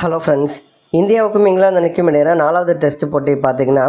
Hello friends இந்தியாவுக்கும் இங்கிலாந்து நிற்கும் இடையில நாலாவது டெஸ்ட் போட்டி பார்த்திங்கன்னா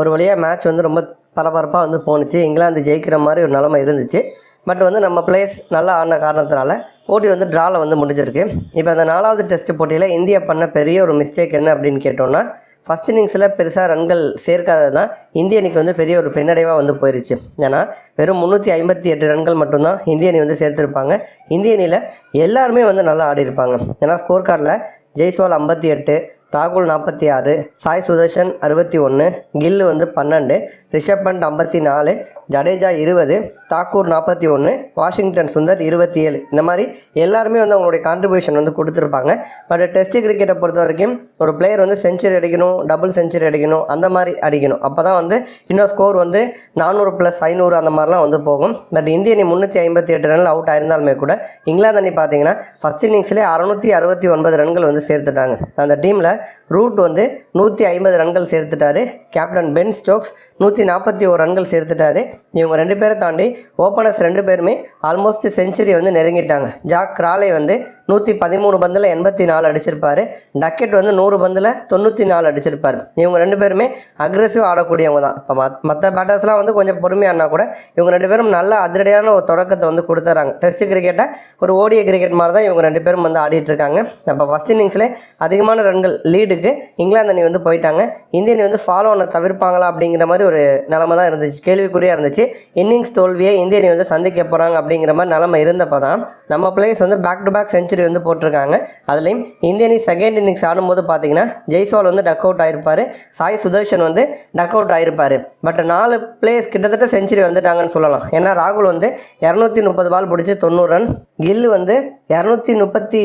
ஒரு வழியாக மேட்ச் வந்து ரொம்ப பரபரப்பாக வந்து போணுச்சு. இங்கிலாந்து ஜெயிக்கிற மாதிரி ஒரு நிலமை இருந்துச்சு. பட் வந்து நம்ம பிளேஸ் நல்லா ஆடின காரணத்தினால போட்டி வந்து ட்ராவில் வந்து முடிஞ்சிருக்கு. இப்போ அந்த நாலாவது டெஸ்ட் போட்டியில் இந்தியா பண்ண பெரிய ஒரு மிஸ்டேக் என்ன அப்படின்னு கேட்டோம்னா ஃபஸ்ட் இன்னிங்ஸில் பெருசாக ரன்கள் சேர்க்காதது தான் இந்திய அணிக்கு வந்து பெரிய ஒரு பின்னடைவாக வந்து போயிருச்சு. ஏன்னா வெறும் முந்நூற்றி ஐம்பத்தி எட்டு ரன்கள் மட்டும்தான் இந்திய அணி வந்து சேர்த்துருப்பாங்க. இந்திய அணியில் எல்லாருமே வந்து நல்லா ஆடி இருப்பாங்க ஏன்னா ஸ்கோர் கார்டில் ஜெய்ஸ்வால் ஐம்பத்தி எட்டு ராகுல் நாற்பத்தி ஆறு சாய் சுதர்ஷன் அறுபத்தி ஒன்று கில்லு வந்து பன்னெண்டு ரிஷப் பண்ட் ஐம்பத்தி நாலு ஜடேஜா இருபது தாக்கூர் நாற்பத்தி ஒன்று வாஷிங்டன் சுந்தர் இருபத்தி ஏழு. இந்த மாதிரி எல்லாருமே வந்து அவங்களுடைய கான்ட்ரிபியூஷன் வந்து கொடுத்துருப்பாங்க. பட் டெஸ்ட் கிரிக்கெட்டை பொறுத்த வரைக்கும் ஒரு பிளேயர் வந்து செஞ்சுரி அடிக்கணும் டபுள் செஞ்சுரி அடிக்கணும் அந்த மாதிரி அடிக்கணும். அப்போ தான் வந்து இன்னும் ஸ்கோர் வந்து நானூறு ப்ளஸ் ஐநூறு அந்த மாதிரிலாம் வந்து போகும். பட் இந்திய அணி முந்நூற்றி ஐம்பத்தி எட்டு ரனில் அவுட் ஆயிருந்தாலுமே கூட இங்கிலாந்து அணி பார்த்தீங்கன்னா ஃபஸ்ட் இன்னிங்ஸ்லேயே அறுநூற்றி அறுபத்தி ஒன்பது ரன்கள் வந்து சேர்த்துட்டாங்க. அந்த டீமில் ரூட் வந்து நூற்றி ஐம்பது ரன்கள் சேர்த்துட்டாரு. கேப்டன் பென் ஸ்டோக்ஸ் நூற்றி நாற்பத்தி ஒரு ரன்கள் சேர்த்துட்டாரு. இவங்க ரெண்டு பேரை தாண்டி ஓப்பனர்ஸ் ரெண்டு பேருமே ஆல்மோஸ்ட் செஞ்சுரி வந்து நெருங்கிட்டாங்க. ஜாக் கிராலை வந்து நூற்றி பதிமூணு பந்தில் எண்பத்தி நாலு அடிச்சிருப்பார். டக்கெட் வந்து நூறு பந்தில் தொண்ணூற்றி நாலு அடிச்சிருப்பார். இவங்க ரெண்டு பேருமே அக்ரெசிவ் ஆடக்கூடியவங்க தான். இப்போ மற்ற பேட்டர்ஸ்லாம் வந்து கொஞ்சம் பொறுமையானா கூட இவங்க ரெண்டு பேரும் நல்ல அதிரடியான ஒரு தொடக்கத்தை வந்து கொடுத்துறாங்க. டெஸ்ட் கிரிக்கெட்டை ஒரு ஓடிய கிரிக்கெட் மாதிரி தான் இவங்க ரெண்டு பேரும் வந்து ஆடிட்டு இருக்காங்க. நம்ம ஃபஸ்ட் இன்னிங்ஸ்லேயே அதிகமான ரன்கள் லீடுக்கு இங்கிலாந்து அணி வந்து போயிட்டாங்க. இந்திய அணி வந்து ஃபாலோ பண்ண தவிர்ப்பாங்களா அப்படிங்கிற மாதிரி ஒரு நிலமை தான் இருந்துச்சு. கேள்விக்குறியாக இருந்துச்சு. இன்னிங்ஸ் தோல்வியை இந்திய அணி வந்து சந்திக்க போகிறாங்க அப்படிங்கிற மாதிரி நிலமை இருந்தப்போ தான் நம்ம பிளேயர்ஸ் வந்து பேக் டு பேக் செஞ்சுரி வந்து போட்டிருக்காங்க. அதுலேயும் இந்திய அணி செகண்ட் இன்னிங்ஸ் ஆடும்போது பார்த்தீங்கன்னா ஜெய்ஸ்வால் வந்து டக் அவுட் ஆகிருப்பார் சாய் சுதர்ஷன் வந்து டக் அவுட் ஆகிருப்பார் பட் நாலு பிளேயர்ஸ் கிட்டத்தட்ட செஞ்சுரி வந்துட்டாங்கன்னு சொல்லலாம். ஏன்னா ராகுல் வந்து இரநூத்தி முப்பது பால் பிடிச்சி தொண்ணூறு ரன் கில் வந்து இரநூத்தி முப்பத்தி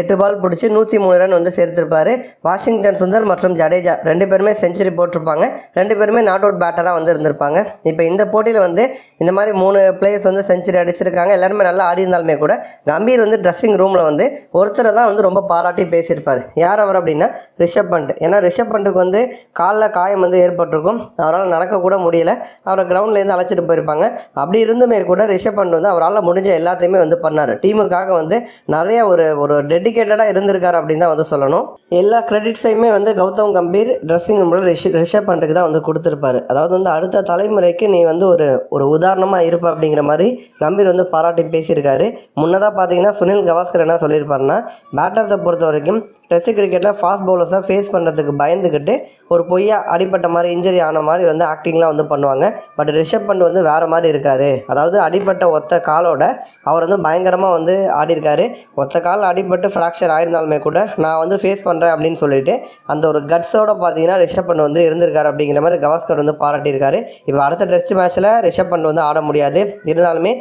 எட்டு பால் பிடிச்சி நூற்றி மூணு ரன் வந்து சேர்த்திருப்பார். வாஷிங்டன் சுந்தர் மற்றும் ஜடேஜா ரெண்டு பேருமே செஞ்சுரி போட்டிருப்பாங்க. ரெண்டு பேருமே நாட் அவுட் பேட்டராக வந்து இருந்திருப்பாங்க. இப்போ இந்த போட்டியில் வந்து இந்த மாதிரி மூணு பிளேயர்ஸ் வந்து செஞ்சுரி அடிச்சிருக்காங்க. எல்லாருமே நல்லா ஆடி இருந்தாலுமே கூட கம்பீர் வந்து ட்ரெஸ்ஸிங் ரூமில் வந்து ஒருத்தரை தான் வந்து ரொம்ப பாராட்டி பேசியிருப்பார். யார் அவர் அப்படின்னா ரிஷப் பண்ட் ஏன்னா ரிஷப் பண்ட்டுக்கு வந்து காலில் காயம் வந்து ஏற்பட்டிருக்கும். அவரால் நடக்கக்கூட முடியல. அவரை கிரவுண்ட்லேருந்து அழைச்சிட்டு போயிருப்பாங்க. அப்படி இருந்துமே கூட ரிஷப் பண்ட் வந்து அவரால் முடிஞ்ச எல்லாத்தையுமே வந்து பண்ணார். டீமுக்காக வந்து நிறைய ஒரு ஒரு டெட் டெடிக்கேட்டடாக இருந்திருக்காரு அப்படின்னு தான் வந்து சொல்லணும். எல்லா கிரெடிட்ஸையுமே வந்து கௌதம் கம்பீர் ட்ரெஸ்ஸிங் ரூமில் ரிஷி ரிஷப் பண்ட்டுக்கு தான் வந்து கொடுத்துருப்பாரு. அதாவது வந்து அடுத்த தலைமுறைக்கு நீ வந்து ஒரு ஒரு உதாரணமாக இருப்ப அப்படிங்கிற மாதிரி கம்பீர் வந்து பாராட்டி பேசியிருக்காரு. முன்னதாக பார்த்தீங்கன்னா சுனில் கவாஸ்கர் என்ன சொல்லியிருப்பாருன்னா பேட்டர்ஸை பொறுத்த வரைக்கும் டெஸ்ட் கிரிக்கெட்டில் ஃபாஸ்ட் பவுலர்ஸை ஃபேஸ் பண்ணுறதுக்கு பயந்துக்கிட்டு ஒரு பொய்யா அடிப்பட்ட மாதிரி இன்ஜரி ஆன மாதிரி வந்து ஆக்டிங்லாம் வந்து பண்ணுவாங்க. பட் ரிஷப் பண்ட் வந்து வேறு மாதிரி இருக்காரு. அதாவது அடிப்பட்ட ஒத்த காலோட அவர் வந்து பயங்கரமாக வந்து ஆடிருக்காரு ஒத்த கால் அடிபட்டு ஃப்ராக்சர் ஆயிருந்தாலுமே கூட நான் வந்து ஃபேஸ் பண்ணுறேன் அப்படின்னு சொல்லிட்டு அந்த ஒரு கட்ஸோட பார்த்தீங்கன்னா ரிஷப் பண்ட் வந்து இருந்திருக்காரு அப்படிங்கிற மாதிரி கவாஸ்கர் வந்து பாராட்டியிருக்காரு. இப்போ அடுத்த டெஸ்ட் மேட்ச்சில் ரிஷப் பண்ட் வந்து ஆட முடியாது. இருந்தாலுமே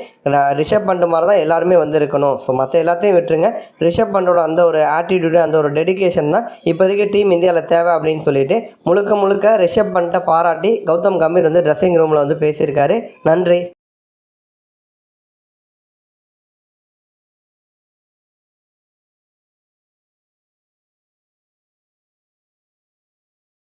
ரிஷப் பண்ட் மாதிரி தான் எல்லாருமே வந்து இருக்கணும் ஸோ மற்ற எல்லாத்தையும் விட்டுருங்க. ரிஷப் பண்டோட அந்த ஒரு ஆட்டிடியூடு அந்த ஒரு டெடிகேஷன் தான் இப்போதைக்கு டீம் இந்தியாவில் தேவை அப்படின்னு சொல்லிட்டு முழுக்க முழுக்க ரிஷப் பண்ட்டை பாராட்டி கௌதம் கம்பீர் வந்து ட்ரெஸ்ஸிங் ரூமில் வந்து பேசியிருக்காரு. நன்றி.